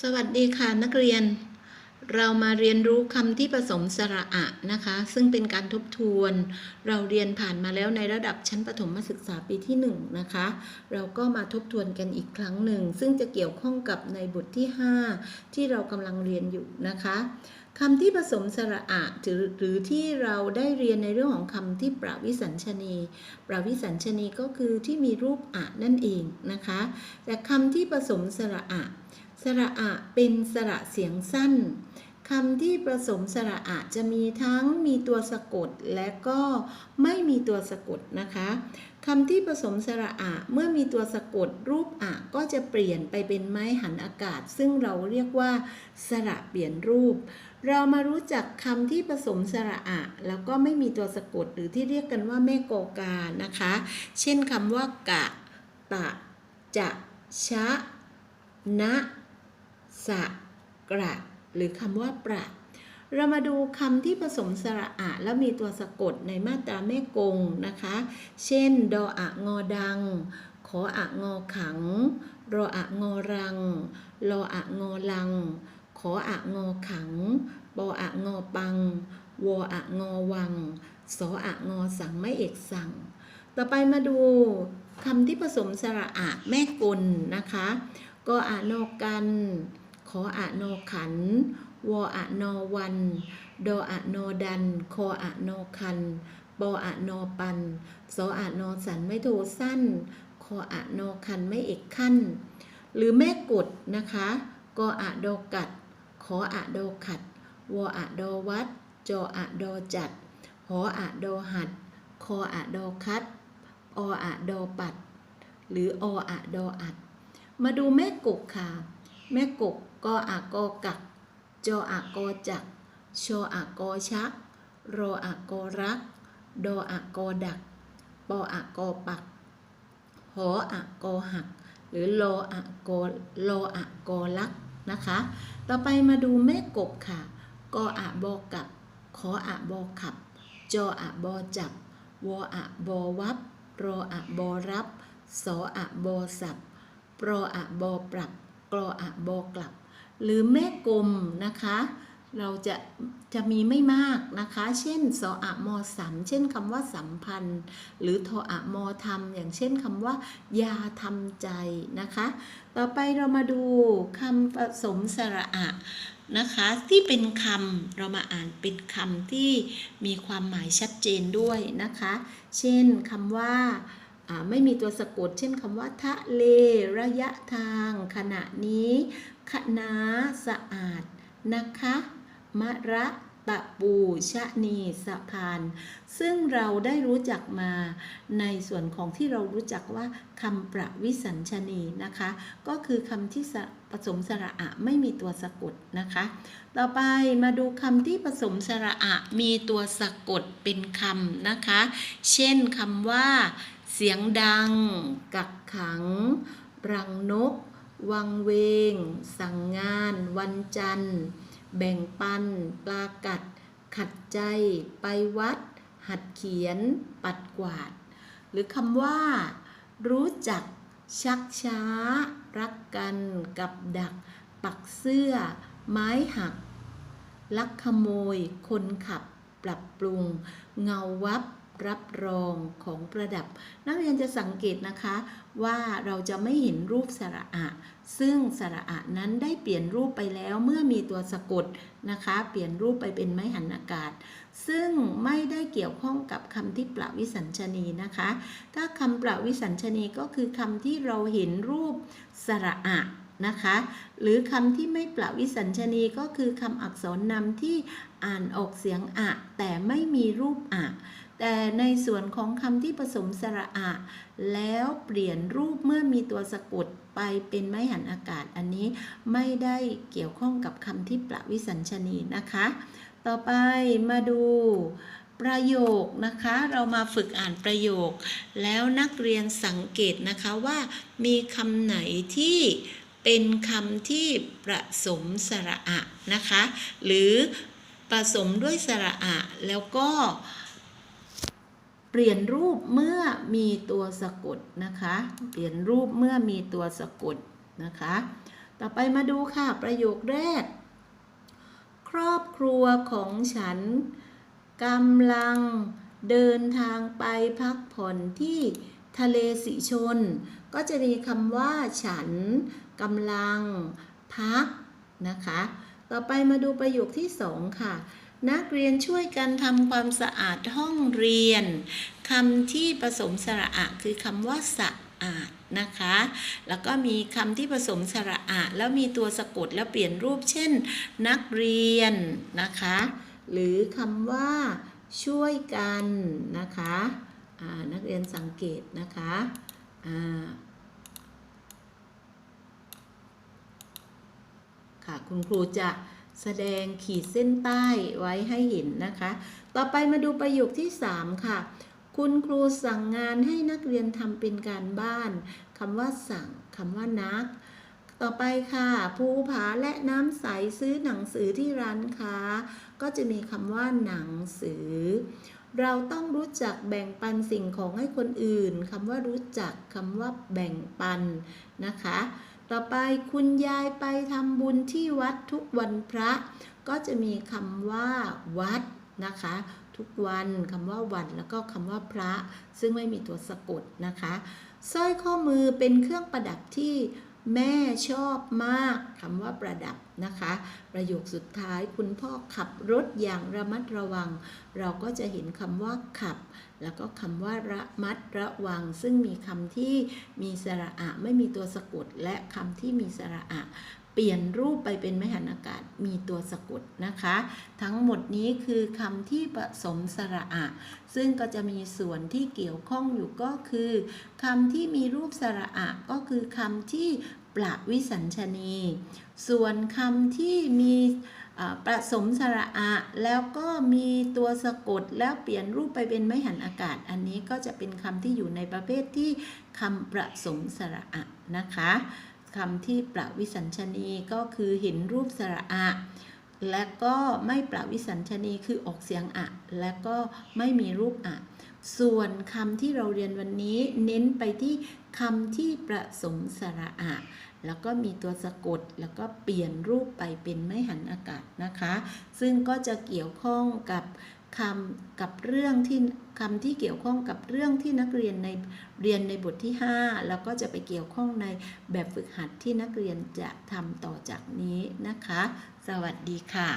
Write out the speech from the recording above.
สวัสดีค่ะนักเรียน เรามาเรียนรู้คำที่ผสมสระอะนะคะ ซึ่งเป็นการทบทวน เราเรียนผ่านมาแล้วในระดับชั้นประถมศึกษาปีที่1นะคะเราก็มาทบทวนกันอีกครั้งหนึ่ง ซึ่งจะเกี่ยวข้องกับในบทที่ 5 ที่เรากำลังเรียนอยู่นะคะคำที่ผสมสระอะหรือหรือที่เราได้เรียนในเรื่องของคำที่ประวิสัญชนี ประวิสัญชนีก็คือที่มีรูปอะนั่นเองนะคะ แต่คำที่ผสมสระอะ ระอะเป็นสระเสียงสั้นคำที่ผสมสระอะจะมีทั้งมีตัวสะกดและก็ไม่มีตัวสะกดนะคะคำที่ผสมสระอะเมื่อมีตัวสะกดรูปอะก็จะเปลี่ยนไปเป็นไม้หันอากาศ ซึ่งเราเรียกว่า สระเปลี่ยนรูป เรามารู้จักคำที่ผสมสระอะแล้วก็ไม่มีตัวสะกดหรือที่เรียกกันว่าแม่กกานะคะ เช่นคำว่ากะ ตะ จะ ชะ นะ สะกระ หรือคำว่าประ เรามาดูคำที่ผสมสระอะ แล้วมีตัวสะกดในมาตราแม่กงนะคะ เช่น ดออะงอดัง ขออะงอขัง รออะงอรัง รออะงอลัง ขออะงอขัง ปออะงอปัง วออะงอวัง สออะงอสังไม่เอกสั่งต่อไปมาดูคำที่ผสมสระอะแม่กลนะคะกออะนอกัน ขออะนอขัน วออะนอวัน ดออะนอดัน คออะนอคัน ปออะนอปันสออะนอสันไม่โทสั้น คออะนอคันไม่เอกขั้น หรือแม่กดนะคะกออะโดกัด ขออะโดขัด วออะโดวัด จออะโดจัด หออะโดหัด คออะโดคัด ออะโดปัด หรือออะดออัด มาดูแม่กกค่ะ แม่กก กออะกกัก โจออะกจัก โชออะกชัก โรออะกรัก โดออะกดัก ปออะกปักหออะกหัก หรือโลอะกโลอะกลักนะคะ ต่อไปมาดูแม่กบค่ะ กออะบอกัก ขออะบอขับจออะบอจับวออะบอวับโรออะบอรับสออะบอสับโปรออะบอปรับกรออะบอกลับ หรือแม่กลมนะคะ เราจะจะมีไม่มากนะคะ เช่นสออะมอสัมเช่นคำว่าสัมพันธ์ หรือทออะมอทำอย่างเช่นคำว่า ยาทำใจนะคะ ต่อไปเรามาดูคำผสมสระอะนะคะที่เป็นคำเรามาอ่านเป็นคำที่มีความหมายชัดเจนด้วยนะคะ เช่นคำว่า ไม่มีตัวสะกด เช่นคำว่าทะเล ระยะทาง ขณะนี้ คณะสะอาด นะคะ มะระตะปูชะนีสะพาน ซึ่งเราได้รู้จักมาในส่วนของที่เรารู้จักว่าคำประวิสัญชนีนะคะ ก็คือคำที่ผสมสระอะไม่มีตัวสะกดนะคะ ต่อไปมาดูคำที่ผสมสระอะมีตัวสะกดเป็นคำนะคะ เช่นคำว่า เสียงดัง กักขัง รังนก วังเวง สั่งงาน วันจันทร์ แบ่งปัน ปลากัด ขัดใจ ไปวัด หัดเขียน ปัดกวาด หรือคำว่า รู้จัก ชักช้า รักกัน กับดัก ปักเสื้อ ไม้หัก ลักขโมย คนขับ ปรับปรุง เงาวับ รับรองของประดับ นักเรียนจะสังเกตนะคะว่าเราจะไม่เห็นรูปสระอะ ซึ่งสระอะนั้นได้เปลี่ยนรูปไปแล้วเมื่อมีตัวสะกดนะคะ เปลี่ยนรูปไปเป็นไม้หันอากาศ ซึ่งไม่ได้เกี่ยวข้องกับคำที่ประวิสัญชนีนะคะ ถ้าคำประวิสัญชนีก็คือคำที่เราเห็นรูปสระอะนะคะ หรือคำที่ไม่ประวิสัญชนีก็คือคำอักษรนำที่อ่านออกเสียงอะ แต่ไม่มีรูปอะ แต่ในส่วนของคำที่ผสมสระอะ แล้วเปลี่ยนรูปเมื่อมีตัวสะกดไปเป็นไม้หันอากาศอันนี้ไม่ได้เกี่ยวข้องกับคำที่ประวิสัญชนีนะคะ ต่อไปมาดูประโยคนะคะ เรามาฝึกอ่านประโยค แล้วนักเรียนสังเกตนะคะว่ามีคำไหนที่เป็นคำที่ผสมสระอะนะคะ หรือผสมด้วยสระอะแล้วก็ เปลี่ยนรูปเมื่อมีตัวสะกดนะคะ เปลี่ยนรูปเมื่อมีตัวสะกดนะคะ ต่อไปมาดูค่ะประโยคแรก ครอบครัวของฉันกำลังเดินทางไปพักผ่อนที่ทะเลสีชน ก็จะมีคำว่าฉันกำลังพักนะคะ ต่อไปมาดูประโยคที่สองค่ะ นักเรียนช่วยกันทำความสะอาดห้องเรียนคำที่ผสมสระอะคือคำว่าสะอาดนะคะ แล้วก็มีคำที่ผสมสระอะแล้วมีตัวสะกดแล้วเปลี่ยนรูปเช่น นักเรียนนะคะ หรือคำว่าช่วยกันนะคะนักเรียนสังเกตนะคะค่ะคุณครูจะ แสดงขีดเส้นใต้ไว้ให้เห็นนะคะ ต่อไปมาดูประโยคที่ 3 ค่ะ คุณครูสั่งงานให้นักเรียนทำเป็นการบ้านคำว่าสั่งคำว่านัก ต่อไปค่ะภูผาและน้ำใสซื้อหนังสือที่ร้านค้า ก็จะมีคำว่าหนังสือ เราต้องรู้จักแบ่งปันสิ่งของให้คนอื่นคำว่ารู้จักคำว่าแบ่งปันนะคะ ต่อไปคุณยายไปทำบุญที่วัดทุกวันพระ ก็จะมีคำว่าวัดนะคะ ทุกวันคำว่าวันแล้วก็คำว่าพระ ซึ่งไม่มีตัวสะกดนะคะสร้อยข้อมือเป็นเครื่องประดับที่ แม่ชอบมากคำว่าประดับนะคะ ประโยคสุดท้ายคุณพ่อขับรถอย่างระมัดระวัง เราก็จะเห็นคำว่าขับ แล้วก็คำว่าระมัดระวัง ซึ่งมีคำที่มีสระอะไม่มีตัวสะกดและคำที่มีสระอะ เปลี่ยนรูปไปเป็นไม่หันอากาศมีตัวสะกดนะคะ ทั้งหมดนี้คือคำที่ผสมสระอะ ซึ่งก็จะมีส่วนที่เกี่ยวข้องอยู่ก็คือคำที่มีรูปสระอะก็คือคำที่ประวิสัญชนี ส่วนคำที่มีผสมสระอะ แล้วก็มีตัวสะกดแล้วเปลี่ยนรูปไปเป็นไม่หันอากาศ อันนี้ก็จะเป็นคำที่อยู่ในประเภทที่คำผสมสระอะนะคะ คำที่ประวิสัญชนีก็คือเห็นรูปสระอะ และก็ไม่ประวิสัญชนีคือออกเสียงอะ และก็ไม่มีรูปอะ ส่วนคำที่เราเรียนวันนี้เน้นไปที่คำที่ประสมสระอะ แล้วก็มีตัวสะกด แล้วก็เปลี่ยนรูปไปเป็นไม่หันอากาศนะคะ ซึ่งก็จะเกี่ยวข้องกับ คำกับเรื่องที่คำที่เกี่ยวข้องกับเรื่องที่นักเรียนในเรียนในบทที่ 5 แล้วก็จะไปเกี่ยวข้องในแบบฝึกหัดที่นักเรียนจะทำต่อจากนี้นะคะ สวัสดีค่ะ